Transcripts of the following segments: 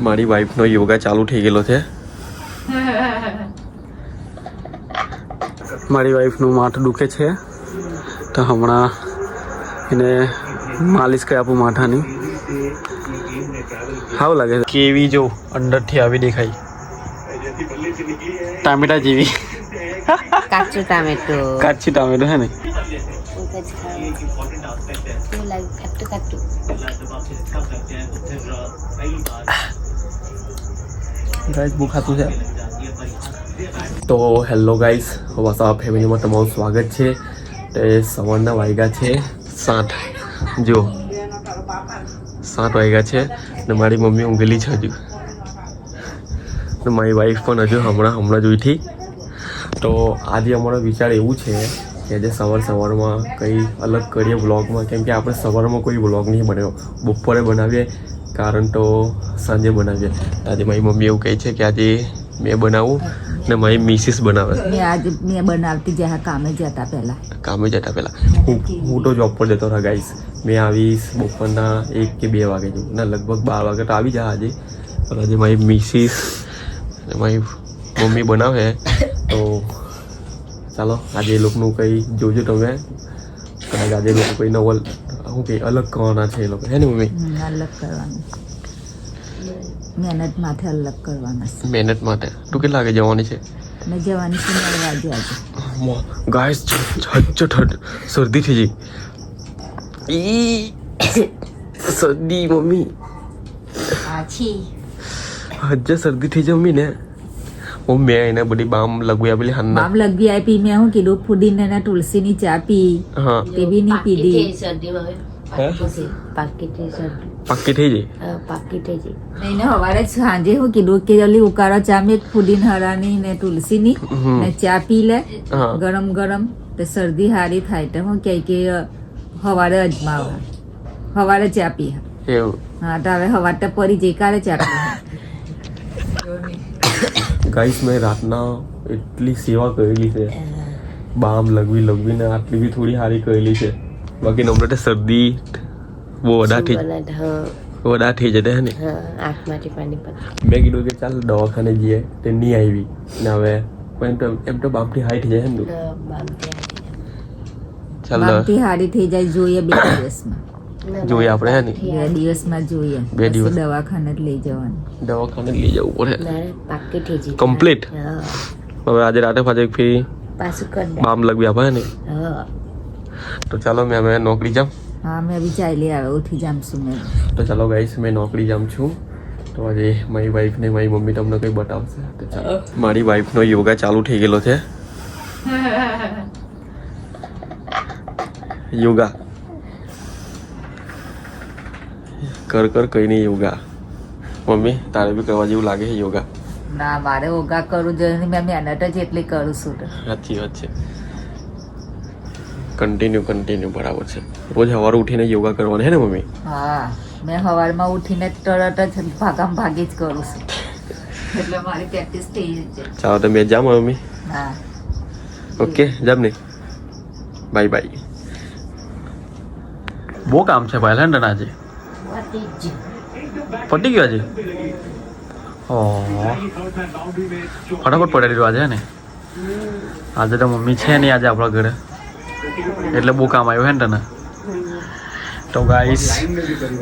મારી વાઈફનો યોગા ચાલુ થઈ ગયેલો છે. મારી વાઈફનું માથું દુખે છે. તો હમણાં એને માલિશ કરી આપું માથાની. સારું લાગે છે. કેવી જો અંદરથી આવી દેખાય. ટામેટા જેવી. કાચું ટામેટું. કાચી ટામેટું હે ને? કાચું ખાટું ગાઈસ બહુ ખાતું છે. તો હેલો ગાઈસ વસા ફેમિલીમાં તમારું સ્વાગત છે. તે સવારના વાગ્યા છે સાત. જો, સાત વાગ્યા છે ને મારી મમ્મી ઊંઘેલી છે હજુ. ને મારી વાઈફ પણ હજુ હમણાં હમણાં જ ઉઠી. તો આજે અમારો વિચાર એવું છે કે આજે સવાર સવારમાં કંઈ અલગ કરીએ વ્લોગમાં કેમ કે આપણે સવારમાં કોઈ વ્લોગ નહીં બનાવ્યો. બપોરે બનાવીએ કારણ તો સાંજે બનાવીએ. આજે મારી મમ્મી એવું કહે છે કે આજે મેં બનાવું ને મારી મિસિસ બનાવે. મેં આજે મેં બનાવતી જ્યાં કામે જતા પહેલા. કામે જતા પહેલાં. હું હું તો જોબ પર જતો રહા ગાઈશ મેં આવીશ બપોરના એક કે બે વાગે જેવું. ના લગભગ બાર વાગે તો આવી જાય આજે. પણ આજે મારી મિસિસ મારી મમ્મી બનાવે. તો ચાલો આજે એ લોકોનું કંઈ જોજો તમે. કદાચ આજે એ લોકો કંઈ નવો શું કે અલગ કરવાના છે એ લોકો. હે ને મમ્મી અલગ કરવાનું. મહેનત માથે અલગ કરવાના છે. મહેનત માટે તું કેટલા વાગે જવાની છે? મેં જવાની છે નવ વાગે આજે. ગાઈસ ઝટ શરદી થઈ ગઈ. ઈ શરદી મમ્મી. આછી હજ્જે શરદી થઈ જમી ને. હું મેં એને બધી બામ લગવી આપેલી હન્ના બામ લગવી આપી મેં હું કીધું ફુદીને ને તુલસીની ચા પી હા. તે બી ની પીધી. હે? પાક્કી થઈ જાય એને હવારે સાંજે હું કીધું કે જલ્દી ઉકાળો ચા મેં ફુદીન હરાની ને તુલસીની. ને ચા પી લે ગરમ ગરમ તો શરદી હારી થાય તો હું કહે કે હવારે અજમાવે હવારે ચા પી એવું. હા તો હવે હવાર તો પરી જઈ કાલે ચા પી ગાઈસ મેં રાતના એટલી સેવા કરેલી છે. બામ લગવી લગવીને આટલી બી થોડી સારી કરેલી છે. બાકી નમ્ર તો શરદી બહુ વધારે થઈ વધારે થઈ જતા હે ને? મેં કીધું કે ચાલ દવાખાને જઈએ તે નહીં આવી. ને હવે પણ એમ તો એમ તો બાપથી હાઈ થઈ જાય ને ચાલ બામથી હારી થઈ જાય જોઈએ બે દિવસમાં. જોઈએ આપણે હે ને? બે દિવસમાં જોઈએ. બે દિવસ. દવાખાને જ લઈ જવાનું. દવાખાને લઈ જવું પડે. પાકી થઈ જઈ કમ્પ્લીટ હવે આજે રાતે પાછું એક ફી પાછું કર બામ લગવી આપણે ને? તો ચાલો મેં હવે નોકરી જામ હા મેં બી ચાલી આવે ઉઠી જામ છું મેં. તો ચાલો ગાઈસ મેં નોકરી જામ છું. તો આજે મારી વાઈફ ને મારી મમ્મી તમને કંઈ બતાવશે. તો ચાલો. મારી વાઈફનો યોગા ચાલુ થઈ ગયેલો છે. યોગા કર કર કઈ નહીં યોગા. મમ્મી તારે બી કરવા જેવું લાગે છે યોગા? ના મારે યોગા કરવું જોઈએ મેં મહેનત જ એટલી કરું છું સાચી વાત છે. કન્ટિન્યુ કન્ટિન્યુ બરાબર છે. રોજ સવારે ઉઠીને યોગા કરવાની હે ને મમ્મી? હા મેં સવારમાં ઉઠીને તરત જ ભાગામ ભાગી જ કરું છું. એટલે મારી પ્રેક્ટિસ થઈ જ જાય. ચાલો તમે જામ મમ્મી. હા. ઓકે જામ ને. બાય બાય બહુ કામ છે ભાઈ લંડન આજે. પટી ગયો આજે? ફટાફટ પડાવી દીધું આજે ને? આજે તો મમ્મી છે નહીં આજે આપણા ઘરે. એટલે બહુ કામ આવ્યું, હે ને તને? તો ગાઈસ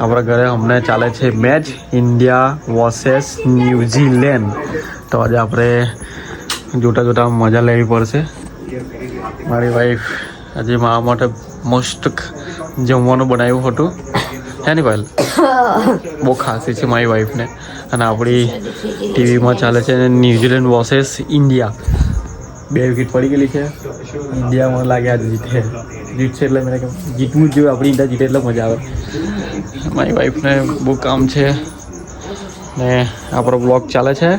આપણા ઘરે અમને ચાલે છે મેચ ઇન્ડિયા વર્સેસ ન્યુઝીલેન્ડ તો આજે આપણે જોતા જોતા મજા લેવી પડશે. મારી વાઈફ આજે મારા માટે મસ્ત જમવાનું બનાવ્યું હતું. હે ને ભાઈ? બહુ ખાસી છે મારી વાઈફને અને આપણી ટીવીમાં ચાલે છે ન્યુઝીલેન્ડ વર્સેસ ઇન્ડિયા બે વિકેટ પડી ગયેલી છે. ઇન્ડિયા મને લાગે આજે જીતે. જીતશે એટલે મને જીતવું જ જોઈએ. આપણી ઇન્ડિયા જીતે એટલે મજા આવે. મારી વાઈફને બહુ કામ છે. ને આપણો બ્લોગ ચાલે છે.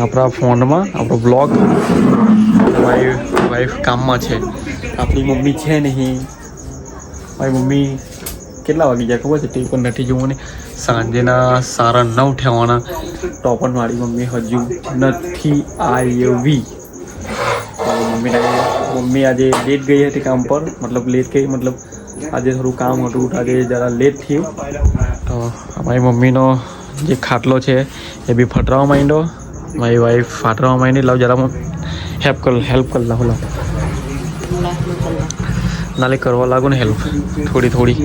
આપણા ફોનમાં, આપણો બ્લોગ મારી વાઈફ કામમાં છે. આપણી મમ્મી છે નહીં. મારી મમ્મી કેટલા વાગી જાય ખબર છે? પણ નથી જોવું ને. સાંજેના સારા નવ તો પણ મારી મમ્મી હજુ નથી આવી. મમ્મીને મમ્મી આજે લેટ ગઈ હતી કામ પર. મતલબ લેટ ગઈ, મતલબ આજે થોડું કામ હતું આજે જરા લેટ થયું. તો અમારી મમ્મીનો જે ખાટલો છે, એ બી ફટરાવા માંડ્યો. મારી વાઈફ ફાટરાવા માંડી. લાવ જરા હેલ્પ કર હેલ્પ કર, લાવ લાવ. નાલે કરવા લાગો ને હેલ્પ થોડી થોડી.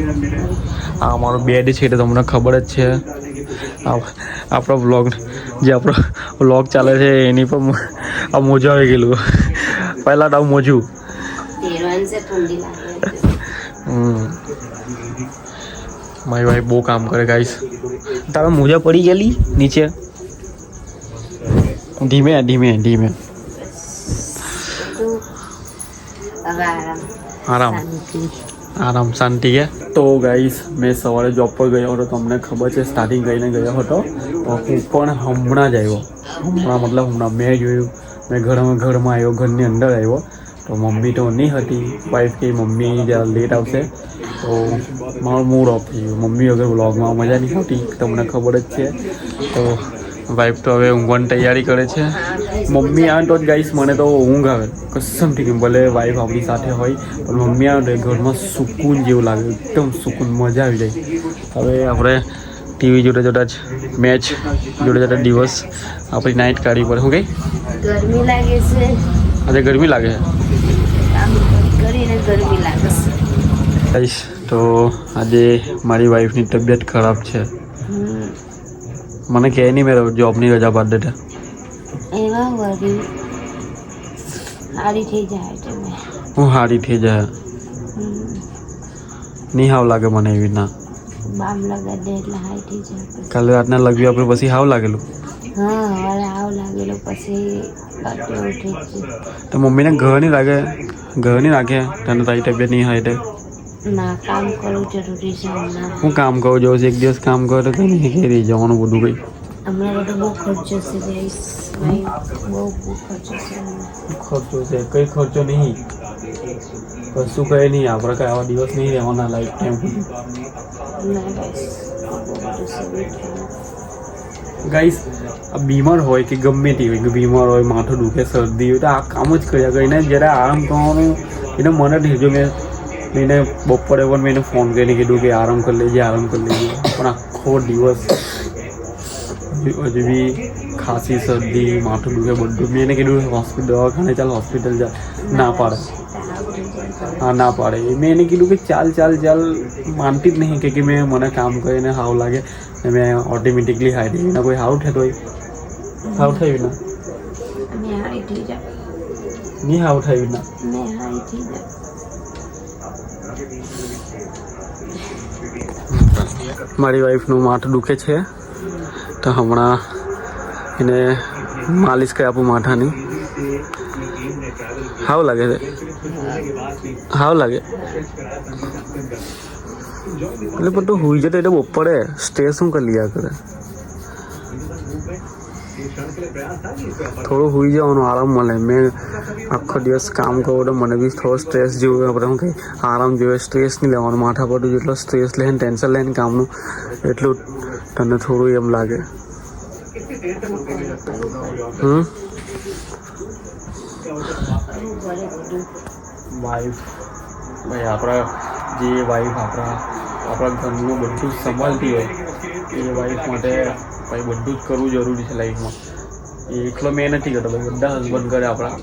આ અમારો બેડ છે એટલે તમને ખબર જ છે. આપણો વ્લોગ જે આપણો વ્લોગ ચાલે છે એની પણ આ મોજું આવી ગયેલું. પહેલાં તો મોજું. મારી વાઈફ બહુ કામ કરે ગાઈસ તારા મોજા પડી ગયેલી નીચે? ધીમે ધીમે ધીમે. આરામ. આરામ. શાંતિ કે તો ગાઈસ મેં સવારે જોબ પર ગયો હતો તમને ખબર છે સ્ટાર્ટિંગ કરીને ગયો હતો. તો હું પણ હમણાં જ આવ્યો. હમણાં મતલબ હમણાં મેં જોયું. મેં ઘરમાં ઘરમાં આવ્યો, ઘરની અંદર આવ્યો. તો મમ્મી તો નહીં હતી. વાઈફ કે મમ્મી જરા લેટ આવશે. તો મારો મૂડ ઓફ થઈ ગયો. મમ્મી વગર વ્લોગમાં મજા નહીં આવતી. તમને ખબર જ છે. તો વાઈફ તો હવે ઊંઘવાની તૈયારી કરે છે. મમ્મી આવે તો જ ગાઈશ મને તો ઊંઘ આવે. કસમથી કે ભલે વાઈફ આપણી સાથે હોય પણ મમ્મી આવે તો ઘરમાં સુકૂન જેવું લાગે એકદમ સુકૂન મજા આવી જાય. હવે આપણે ટીવી જોડે જોતા જ મેચ જોડે જોતા દિવસ આપણી નાઇટ કાઢવી પડે. શું કઈ ગરમી લાગે છે. આજે ગરમી લાગે? છે. કામ તો આજે મારી વાઈફની તબિયત ખરાબ છે. મને કહે નહીં મેં જોબની રજા પાડી દેતા એવા વળી સારી થઈ જાય છે મેં હું હારી થઈ જાય. હમ. નહીં હાવ લાગે મને એવી રીતના. બામ લગાડી દે એટલે હાઈ થઈ જાય કાલે રાતના લગવી આપણે પછી હાવ લાગેલું. હા હવે આવ લાગેલો પછી પાટી ઉઠી જ તો મમ્મીને ઘર નહીં લાગે ઘર નહીં રાખે તને તારી તબિયત નહીં હોય એટલે ના કામ કરવું જરૂરી છે હમણાં. હું કામ કરું જોઉં છું એક દિવસ કામ કરો તો કંઈ નહીં કહી રહી જવાનું બધું કંઈ. હમણાં તો બહુ ખર્ચો છે જઈશ ભાઈ બહુ બહુ ખર્ચો છે ખર્ચો છે કંઈ ખર્ચો નહીં. કશું કંઈ નહીં આપણે કાંઈ આવા દિવસ નહીં રહેવાના લાઈફ ટાઈમ સુધી. ગાઈસ બીમાર હોય કે ગમે તે હોય કે બીમાર હોય માથું દુખે શરદી હોય તો આ કામ જ કર્યા કરીને જ્યારે આરામ કરવાનું એને મને જ મેં મેં એને બપોરે પણ મેં એને ફોન કરીને કીધું કે આરામ કરી લેજે આરામ કરી લેજે. પણ આખો દિવસ હજુ બી ખાંસી શરદી માથું દુખે બધું મેં એને કીધું હોસ્પિટલ દવાખાને ચાલ હોસ્પિટલ જા. ના પાડે. હા ના પાડે. મેં એને કીધું કે ચાલ ચાલ ચાલ. માનતી જ નહીં કે કે મેં મને કામ કરીને હાવ લાગે ને મેં ઓટોમેટિકલી હાઈ થઈ કોઈ હાવ થતો હોય? હાવ થઈ જાય નહીં હાવ થઈ જાય મારી વાઈફનું માથું દુખે છે. તો હમણાં એને માલિશ કરી આપું માથાની. હાવ લાગે છે. હાવ લાગે. એટલે પણ તું હુઈ જતો એટલે બપોરે સ્ટ્રેસ શું કરી લીધા કરે? થોડું હુઈ જવાનું, આરામ મળે. મેં આખો દિવસ કામ કરવો તો મને બી થોડો સ્ટ્રેસ જેવું આપણે શું કંઈ આરામ જોઈએ સ્ટ્રેસ નહીં લેવાનું. માથા પર જેટલો સ્ટ્રેસ લે ને ટેન્શન લે ને કામનું, એટલું તને થોડું એમ લાગે હમ વાઈફ ભાઈ આપણા જે વાઈફ આપણા આપણા ઘરનું બધું જ સંભાળતી હોય એ વાઈફ માટે ભાઈ બધું જ કરવું જરૂરી છે લાઈફમાં એ એકલો મેં નથી કરતો ભાઈ બધા હસબન્ડ કરે આપણા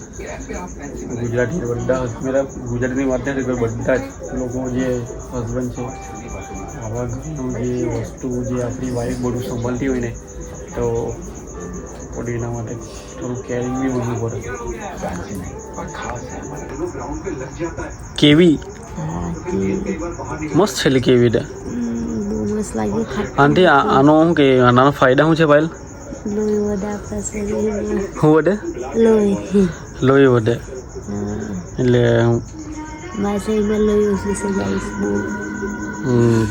ગુજરાતી બધા હસબન્ડ ગુજરાતીની વાત નથી કરતો બધા જ લોકો જે હસબન્ડ છે આપણા જે વસ્તુ જે આપણી વાઈફ બધું સંભાળતી હોય ને તો થોડી એના માટે થોડું કેરિંગ બી બનવું પડે. કેવી? મસ્ત છે કેવી લાગે ખાટ. આંટી આનો શું કે આના ફાયદા શું છે શરીરમાં. શું વધે લોહી. વધે હા. એટલે મારા શરીરમાં લોહી ઓછું છે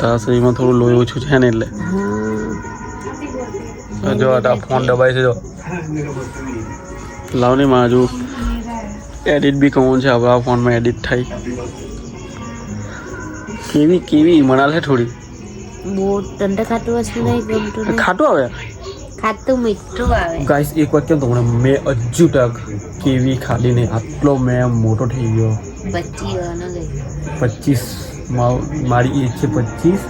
તારા શરીરમાં થોડું લોહી ઓછું છે ને એટલે. જો આ ફોન દબાય છે જો. લાવ ને માં હજુ એડિટ બી કહું છે આપણા ફોનમાં એડિટ થાય. કેવી કેવી મનાલ છે થોડી? બહુ ઠંડા ખાટું વસ્તુ નહીં ગમતું ખાટું આવે? ખાટું મીઠું આવે. ગાઈસ એક વાત કેમ તમને મેં હજુ તક કેવી ખાલી નહીં. આટલો મેં મોટો થઈ ગયો. પચીસ મારી એજ છે પચીસ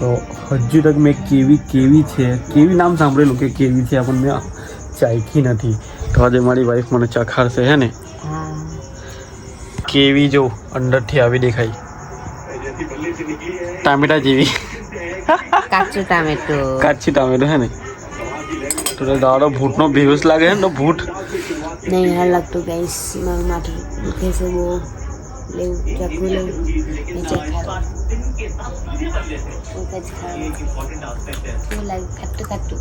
તો હજુ તક મેં કેવી કેવી છે? કેવી નામ સાંભળેલું કે કેવી છે પણ મેં ચાખી નથી. તો આજે મારી વાઈફ મને ચખાડશે હે ને? કેવી જો અંદરથી આવી દેખાય. ટામેટા જેવી. કાચું ટામેટું. કાચી ટામેટો હે ને? તો દાડો ભૂટનો બેહોશ લાગે છે ને તો ભૂટ નહીં હા લાગતું ગાઈસ મારું માથું દુખે છે બહુ. લેવું ચાકુ લેવું નીચે ખાવ લાગે ખાટું ખાટું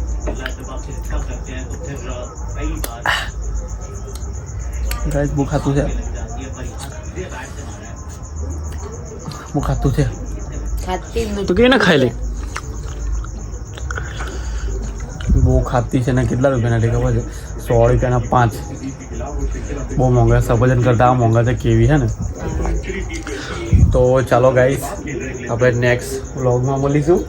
ગાઈસ બહુ ખાતું છે બહુ ખાતું છે ખાતી તો કેવી ના ખાઈ લે બહુ ખાતી છે ને કેટલા રૂપિયાના લે ખબર છે સો રૂપિયાના પાંચ બહુ મોંઘા સફરજન કરતાં આ મોંઘા છે કેવી છે ને તો ચાલો ગાઈસ આપણે નેક્સ્ટ વ્લોગમાં મળીશું.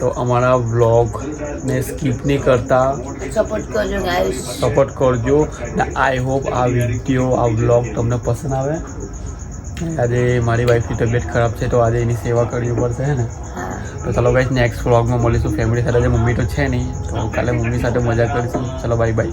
તો અમારા વ્લોગને સ્કીપ નહીં કરતા. સપોર્ટ કરજો ગાઈસ સપોર્ટ કરજો. ને આઈ હોપ આ વીડિયો આ વ્લોગ તમને પસંદ આવે. આજે મારી વાઈફની તબિયત ખરાબ છે તો આજે એની સેવા કરવી પડશે હે ને? તો ચાલો ગાઈસ નેક્સ્ટ વ્લોગમાં મળીશું. ફેમિલી સાથે મમ્મી તો છે નહીં. તો કાલે મમ્મી સાથે મજા કરીશું. ચલો બાય બાય